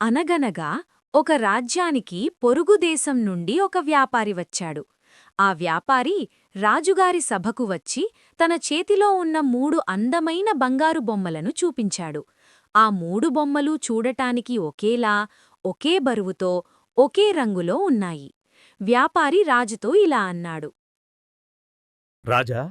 అనగనగా ఒక రాజ్యానికి పొరుగుదేశం నుండి ఒక వ్యాపారి వచ్చాడు. ఆ వ్యాపారి రాజుగారి సభకు వచ్చి తన చేతిలో ఉన్న మూడు అందమైన బంగారు బొమ్మలను చూపించాడు. ఆ మూడు బొమ్మలు చూడటానికి ఒకేలా ఒకే బరువుతో ఒకే రంగులో ఉన్నాయి. వ్యాపారి రాజుతో ఇలా అన్నాడు. రాజా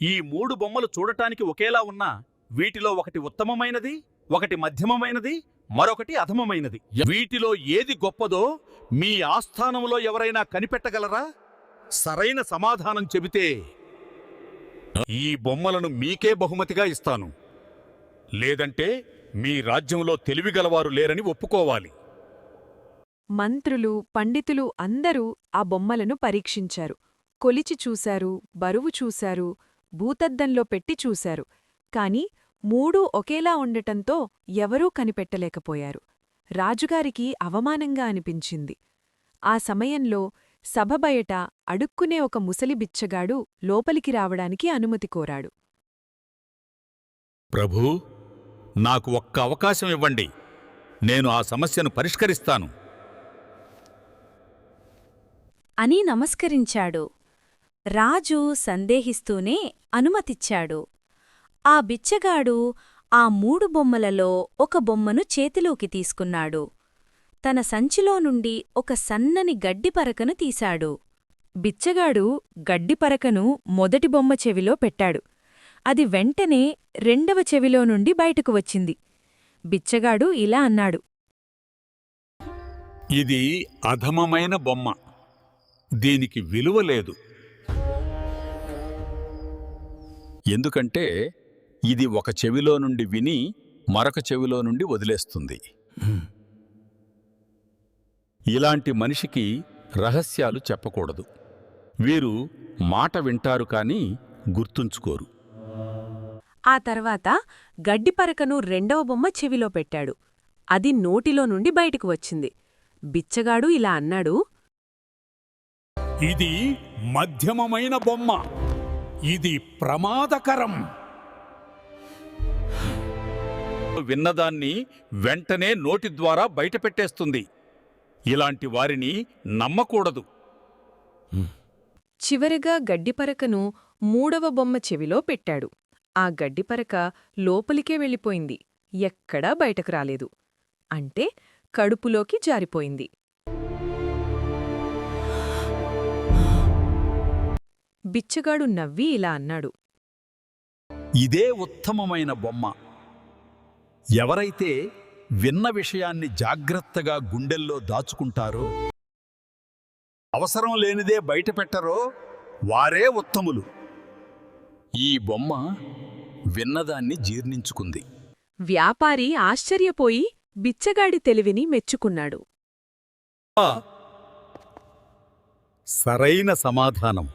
ఈ మూడు బొమ్మలు చూడటానికి ఒకేలా ఉన్నా వీటిలో ఒకటి ఉత్తమమైనది ఒకటి మధ్యమమైనది మరొకటి అధమమైనది. వీటిలో ఏది గొప్పదో మీ ఆస్థానంలో ఎవరైనా కనిపెట్టగలరా? సరైన సమాధానం చెబితే ఈ బొమ్మలను మీకే బహుమతిగా ఇస్తాను. లేదంటే మీ రాజ్యంలో తెలివిగలవారు లేరని ఒప్పుకోవాలి. మంత్రులు పండితులు అందరూ ఆ బొమ్మలను పరీక్షించారు. కొలిచి చూశారు బరువు చూశారు భూతద్దంలో పెట్టి చూశారు. కాని మూడూ ఒకేలా ఉండటంతో ఎవరూ కనిపెట్టలేకపోయారు. రాజుగారికి అవమానంగా అనిపించింది. ఆ సమయంలో సభ బయట అడుక్కునే ఒక ముసలి బిచ్చగాడు లోపలికి రావడానికి అనుమతి కోరాడు. ప్రభూ నాకు ఒక్క అవకాశం ఇవ్వండి. నేను ఆ సమస్యను పరిష్కరిస్తాను. అని నమస్కరించాడు. రాజు సందేహిస్తూనే అనుమతిచ్చాడు. ఆ బిచ్చగాడు ఆ మూడు బొమ్మలలో ఒక బొమ్మను చేతిలోకి తీసుకున్నాడు. తన సంచిలో నుండి ఒక సన్నని గడ్డిపరకను తీశాడు. బిచ్చగాడు గడ్డిపరకను మొదటి బొమ్మ చెవిలో పెట్టాడు. అది వెంటనే రెండవ చెవిలో నుండి బయటకు వచ్చింది. బిచ్చగాడు ఇలా అన్నాడు. ఇది అధమమైన బొమ్మ. దీనికి విలువ లేదు. ఎందుకంటే ఇది ఒక చెవిలో నుండి విని మరొక చెవిలో నుండి వదిలేస్తుంది. ఇలాంటి మనిషికి రహస్యాలు చెప్పకూడదు. వీరు మాట వింటారు కాని గుర్తుంచుకోరు. ఆ తర్వాత గడ్డిపరకను రెండవ బొమ్మ చెవిలో పెట్టాడు. అది నోటిలో నుండి బయటకు వచ్చింది. బిచ్చగాడు ఇలా అన్నాడు ఇది మధ్యమమైన బొమ్మ. ఇది ప్రమాదకరం. విన్నదాన్ని వెంటనే నోటి ద్వారా బయటపెట్టేస్తుంది. ఇలాంటి వారిని నమ్మకూడదు. చివరగా గడ్డిపరకను మూడవ బొమ్మ చెవిలో పెట్టాడు. ఆ గడ్డిపరక లోపలికే వెళ్ళిపోయింది. ఎక్కడా బయటకు రాలేదు. అంటే కడుపులోకి జారిపోయింది. బిచ్చగాడు నవ్వి ఇలా అన్నాడు. ఇదే ఉత్తమమైన బొమ్మ. ఎవరైతే విన్న విషయాన్ని జాగ్రత్తగా గుండెల్లో దాచుకుంటారో అవసరం లేనిదే బయట పెట్టరో వారే ఉత్తములు. ఈ బొమ్మ విన్నదాన్ని జీర్ణించుకుంది. వ్యాపారి ఆశ్చర్యపోయి బిచ్చగాడి తెలివిని మెచ్చుకున్నాడు. సరైన సమాధానం.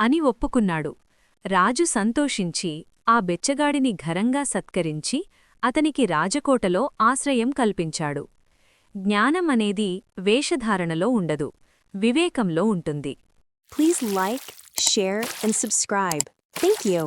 అని ఒప్పుకున్నాడు. రాజు సంతోషించి ఆ బెచ్చగాడిని ఘరంగా సత్కరించి అతనికి రాజకోటలో ఆశ్రయం కల్పించాడు. జ్ఞానం అనేది వేషధారణలో ఉండదు వివేకంలో ఉంటుంది. Please like share and subscribe thank you